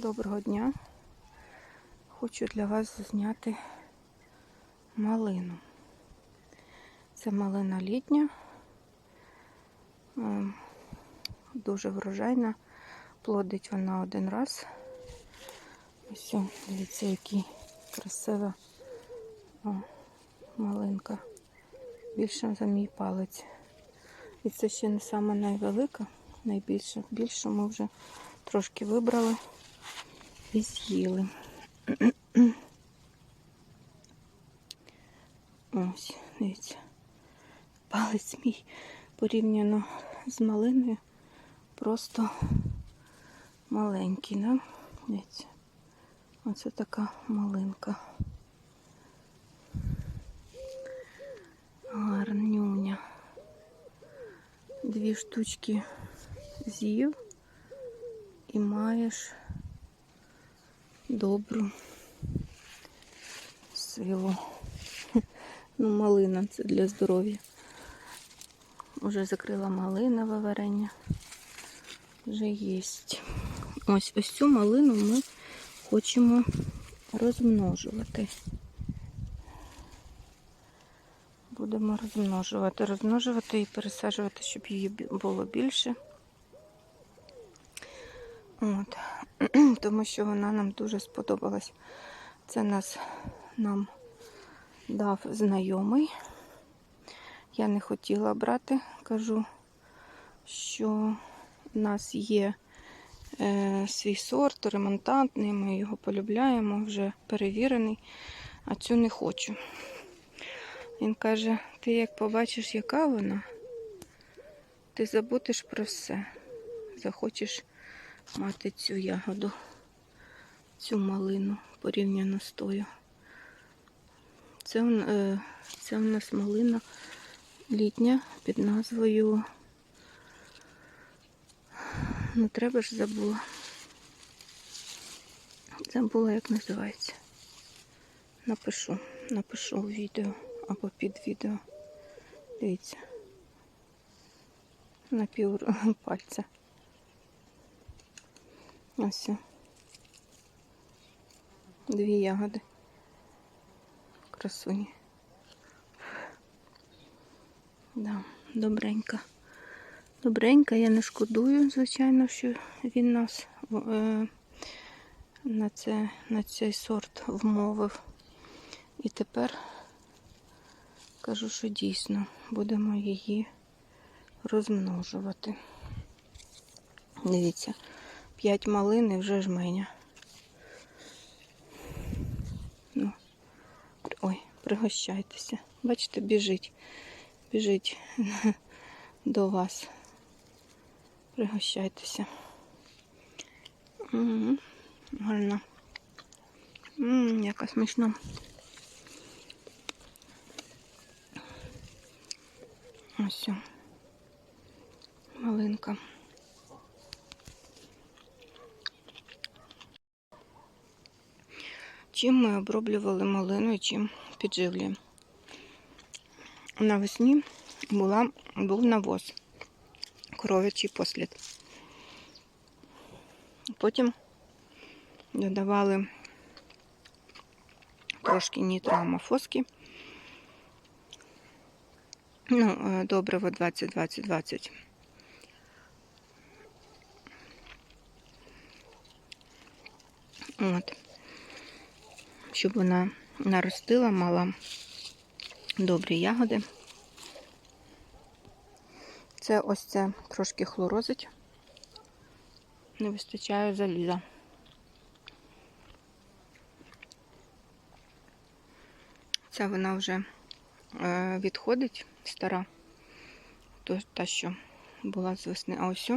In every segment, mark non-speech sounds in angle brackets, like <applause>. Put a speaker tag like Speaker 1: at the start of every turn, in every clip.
Speaker 1: доброго дня. Хочу для вас зняти малину. Це малина літня, Ем, дуже врожайна. Плодить вона один раз. Ось, дивіться, який красива о, малинка. Більша за мій палець. І це ще не саме найвелика, найбільша. Більшу ми вже трошки вибрали і з'їли. Ось, дивіться. Палець мій порівняно з малиною. Просто маленький, да? Дивіться. Оце така малинка. Гарнюня. Дві штучки з'їв і маєш добру силу. Ну, малина це для здоров'я. Уже закрила малинове варення. Вже є. Ось ось цю малину ми хочемо розмножувати. Будемо розмножувати, розмножувати і пересаджувати, щоб її було більше. От. <clears throat> Тому що вона нам дуже сподобалась. Це нас нам дав знайомий. Я не хотіла брати, кажу, що в нас є е, свій сорт, ремонтантний, ми його полюбляємо, вже перевірений, а цю не хочу. Він каже: ти як побачиш, яка вона, ти забудеш про все. Захочеш мати цю ягоду, цю малину порівняно з тою. Це, е, це у нас малина літня під назвою. Ну, треба ж забула. Забула, як називається. Напишу, напишу у відео або під відео. Дивіться. На пів пальця. Ось. Дві ягоди. Красуні. Да, добренька. Добренька, я не шкодую, звичайно, що він нас е, на, це, на цей сорт вмовив. І тепер кажу, що дійсно будемо її розмножувати. Дивіться, 5 малин і вже жменя. Ну, ой, пригощайтеся. Бачите, біжить, біжить <laughs> до вас. Пригощайтеся. М, Гарно. М, Яка смішна. Ось. Малинка. Чим ми оброблювали малину і чим підживлюємо? Навесні була, був навоз, коров'ячий послід. Потім додавали трошки нітроамофоски. Ну, е, добриво 20-20-20. От. Щоб вона наростила, мала добрі ягоди. Це ось це трошки хлорозить. Не вистачає заліза. Ця вона вже е, відходить, стара, то, та, що була з весни. А ось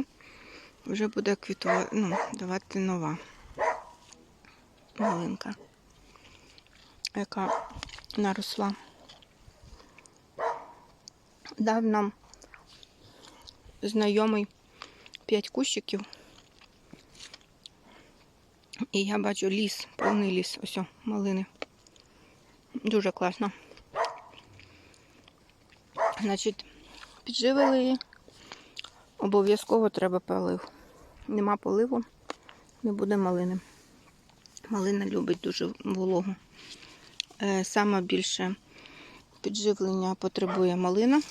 Speaker 1: вже буде квітувати, ну, давати нова малинка, яка наросла. Дав нам знайомий 5 кущиків. І я бачу ліс, повний ліс, ось о, малини. Дуже класно. Значить, підживили її. Обов'язково треба полив. Нема поливу, не буде малини. Малина любить дуже вологу. Е, Саме більше підживлення потребує малина.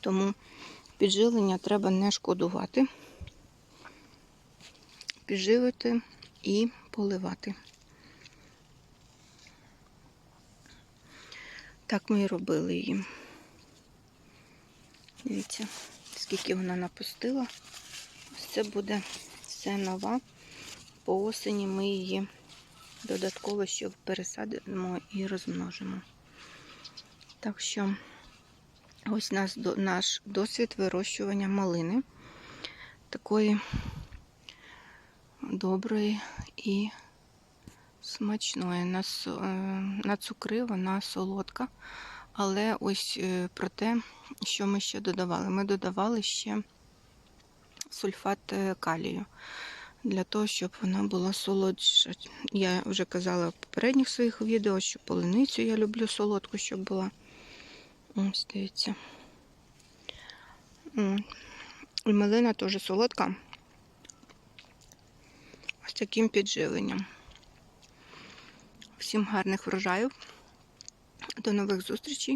Speaker 1: Тому підживлення треба не шкодувати, підживити і поливати. Так ми і робили її. Дивіться, скільки вона напустила. Ось це буде все нова. По осені ми її додатково ще пересадимо і розмножимо. Так що ось нас, наш досвід вирощування малини. Такої доброї і смачної. Е, на цукри вона солодка. Але ось е, про те, що ми ще додавали. Ми додавали ще сульфат е, калію для того, щоб вона була солодша. Я вже казала в попередніх своїх відео, що полуницю я люблю солодку, щоб була. Ось дивіться. І малина теж солодка. Ось таким підживленням. Всім гарних врожаїв. До нових зустрічей.